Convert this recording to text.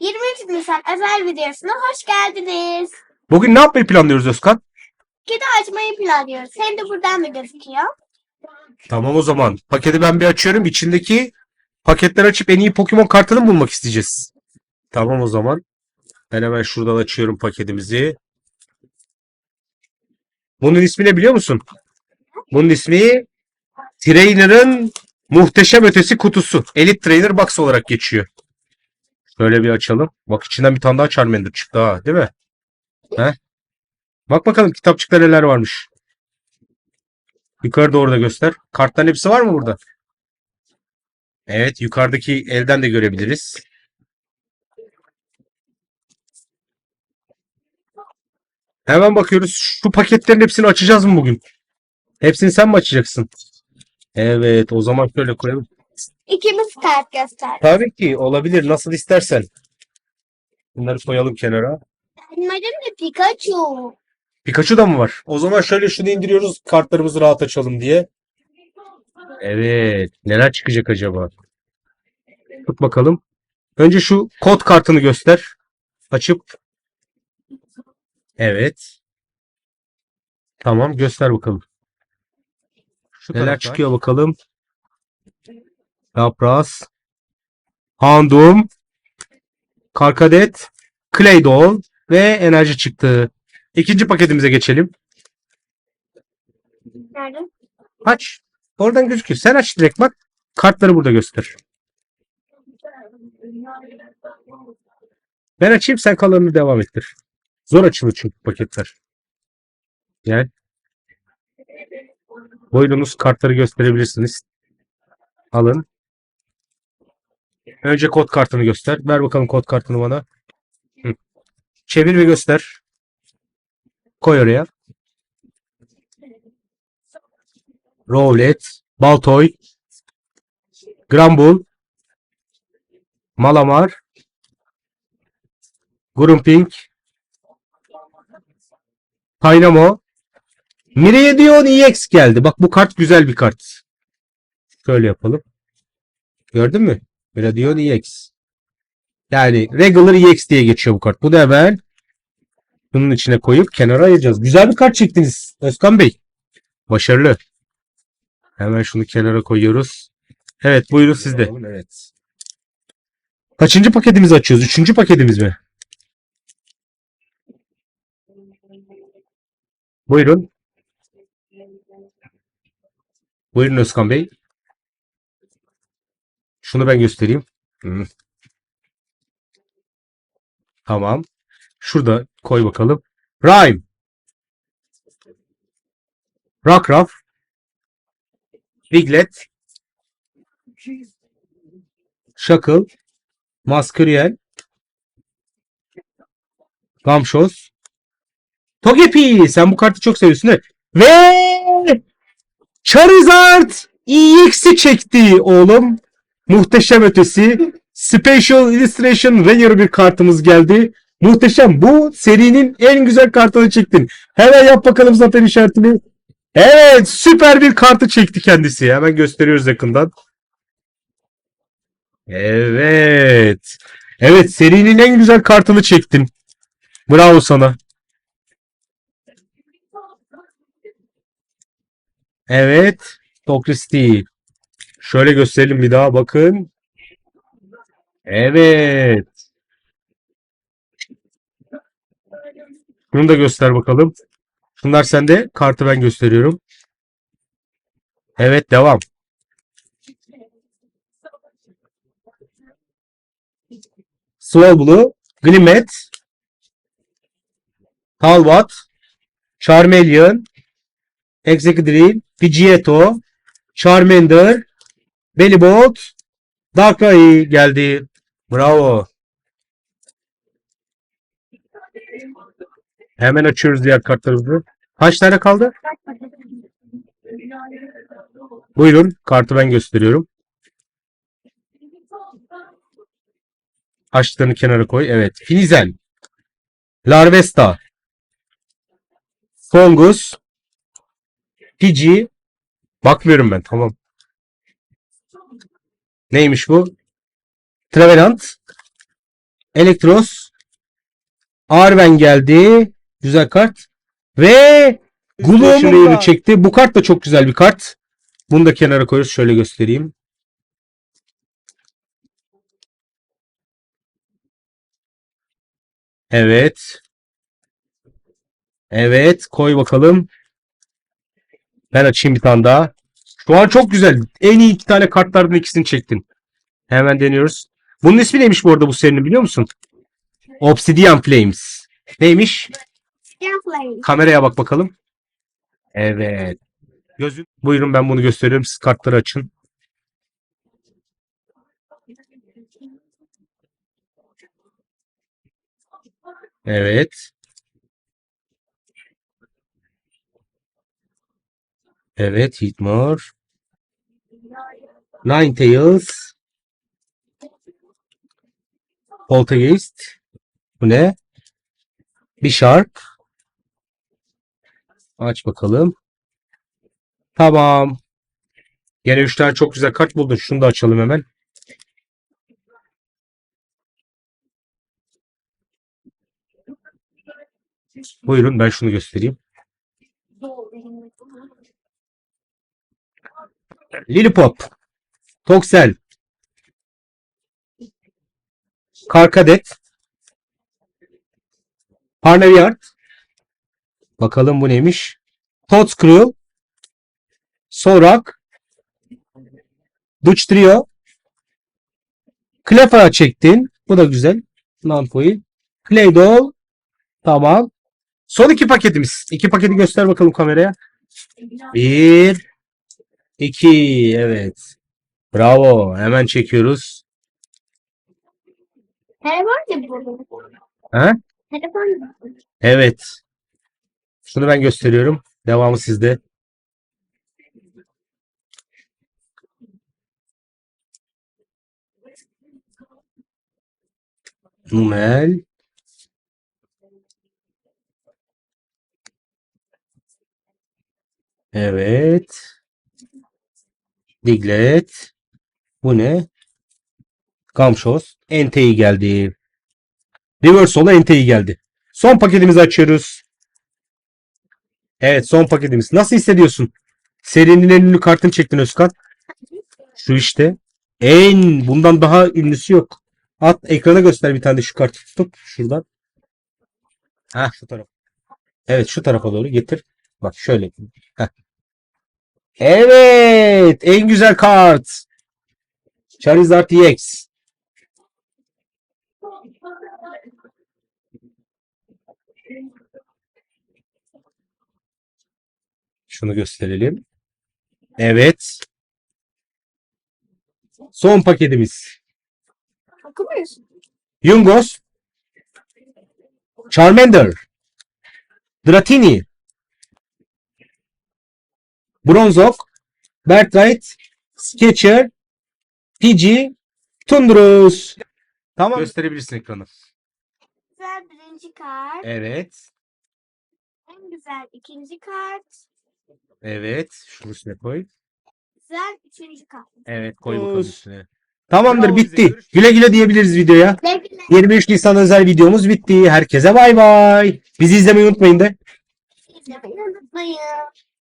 23 Nisan özel videosuna hoş geldiniz. Bugün ne yapmayı planlıyoruz Özkan? Kedi açmayı planlıyoruz. Hem de buradan da gözüküyor. Tamam o zaman. Paketi ben bir açıyorum. İçindeki paketler açıp en iyi Pokemon kartını mı bulmak isteyeceğiz? Tamam o zaman. Ben hemen şuradan açıyorum paketimizi. Bunun ismi ne biliyor musun? Bunun ismi Trainer'ın muhteşem ötesi kutusu. Elite Trainer Box olarak geçiyor. Şöyle bir açalım. Bak içinden bir tane daha Charmander çıktı ha, değil mi? He? Bak bakalım kitapçıkta neler varmış. Yukarı doğru da göster. Kartların hepsi var mı burada? Evet, yukarıdaki elden de görebiliriz. Hemen bakıyoruz. Şu paketlerin hepsini açacağız mı bugün? Hepsini sen mi açacaksın? Evet, o zaman şöyle koyalım. İkimiz kart göster. Tabii ki olabilir. Nasıl istersen. Bunları koyalım kenara. Benim adım da Pikachu. Pikachu da mı var? O zaman şöyle şunu indiriyoruz kartlarımızı rahat açalım diye. Evet. Neler çıkacak acaba? Tut bakalım. Önce şu kod kartını göster. Açıp. Evet. Tamam göster bakalım. Neler çıkıyor bakalım. Yapras. Handum. Karkadet. Claydol. Ve enerji çıktı. İkinci paketimize geçelim. Nerede? Aç. Oradan gözüküyor. Sen aç direkt bak. Kartları burada göster. Ben açayım sen kalanını devam ettir. Zor açılır çünkü paketler. Gel. Buyurunuz kartları gösterebilirsiniz. Alın. Önce kod kartını göster. Ver bakalım kod kartını bana. Hı. Çevir ve göster. Koy oraya. Rowlet, Baltoy, Granbull, Malamar, Grumping, Dynamo, Miraidon EX geldi. Bak bu kart güzel bir kart. Şöyle yapalım. Gördün mü? Miraidon EX. Yani Regular EX diye geçiyor bu kart. Bu da hemen bunun içine koyup kenara ayıracağız. Güzel bir kart çektiniz Özkan Bey. Başarılı. Hemen şunu kenara koyuyoruz. Evet buyurun sizde. Evet. Kaçıncı paketimizi açıyoruz? Üçüncü paketimiz mi? Buyurun. Buyurun Özkan Bey. Şunu ben göstereyim. Hı. Tamam. Şurada koy bakalım. Rhyme. Rockruff. Piglet. Shackle. Masquerel. Gamşoz. Togepi. Sen bu kartı çok seviyorsun değil mi? Ve Charizard EX'i çekti oğlum. Muhteşem ötesi. Special Illustration Rare bir kartımız geldi. Muhteşem. Bu serinin en güzel kartını çektin. Hemen yap bakalım zaten işaretini. Evet süper bir kartı çekti kendisi. Hemen gösteriyoruz yakından. Evet. Evet serinin en güzel kartını çektin. Bravo sana. Evet. Tokristi. Şöyle gösterelim bir daha bakın. Evet. Bunu da göster bakalım. Şunlar sende. Kartı ben gösteriyorum. Evet devam. Swablu, Glimet, Talbot, Charmeleon, Exegdrill, Pidgeotto, Charmander, Bellibolt, Darkrai geldi. Bravo. Hemen açıyoruz diğer kartlarımızı. Kaç tane kaldı? Buyurun. Kartı ben gösteriyorum. Açtıklarını kenara koy. Evet. Finizen. Larvesta. Fungus. Pidgey. Bakmıyorum ben. Tamam. Neymiş bu? Trevenant. Elektros. Arven geldi. Güzel kart. Ve Gloom'un çekti. Bu kart da çok güzel bir kart. Bunu da kenara koyuyoruz. Şöyle göstereyim. Evet. Evet. Koy bakalım. Ben açayım bir tane daha. Şu an çok güzel. En iyi iki tane kartlardan ikisini çektin. Hemen deniyoruz. Bunun ismi neymiş bu arada bu serinin biliyor musun? Obsidian Flames. Neymiş? Scanflame. Kameraya bak bakalım. Evet. Gözün. Buyurun ben bunu gösteriyorum. Siz kartları açın. Evet. Evet, Hitmore. Ninetales. Poltergeist. Bu ne? Bir Shark. Aç bakalım. Tamam. Gene 3 tane çok güzel kart buldun. Şunu da açalım hemen. Buyurun ben şunu göstereyim. Lillipop. Toxel. Karkadet. Parnaviyart. Bakalım bu neymiş? Totscrew. Sorak. Dutch Trio. Clefara çektin. Bu da güzel. Non-foil. Claydol. Tamam. Son iki paketimiz. İki paketi göster bakalım kameraya. Bir. iki. Evet. Bravo. Hemen çekiyoruz. Telefon bu. Ha? Telefon. Evet. Şunu ben gösteriyorum. Devamı sizde. Numel. Evet. Diglett. Bu ne? Gamşos. Entei geldi. Reversal'a Entei geldi. Son paketimizi açıyoruz. Evet son paketimiz. Nasıl hissediyorsun? Serinin en ünlü kartını çektin Özkan. Şu işte. En bundan daha ünlüsü yok. At ekrana göster bir tane de şu kartı tutup şuradan. Ha şu taraf. Evet şu tarafa doğru getir. Bak şöyle. Heh. Evet en güzel kart. Charizard EX. Şunu gösterelim. Evet. Son paketimiz. Yungos. Charmander. Dratini. Bronzok. Bertright. Sketcher. Pidgey. Tundrus. Tamam. Gösterebilirsin ekranı. Güzel birinci kart. Evet. En güzel ikinci kart. Evet. Şunu üstüne koy. Güzel üçüncü kart. Evet koy bakalım Olsun. üstüne. Tamamdır Bravo, bitti. Güle güle diyebiliriz videoya. Sevgiler. 23 Nisan özel videomuz bitti. Herkese bay bay. Bizi izlemeyi unutmayın de. İzlemeyi unutmayın.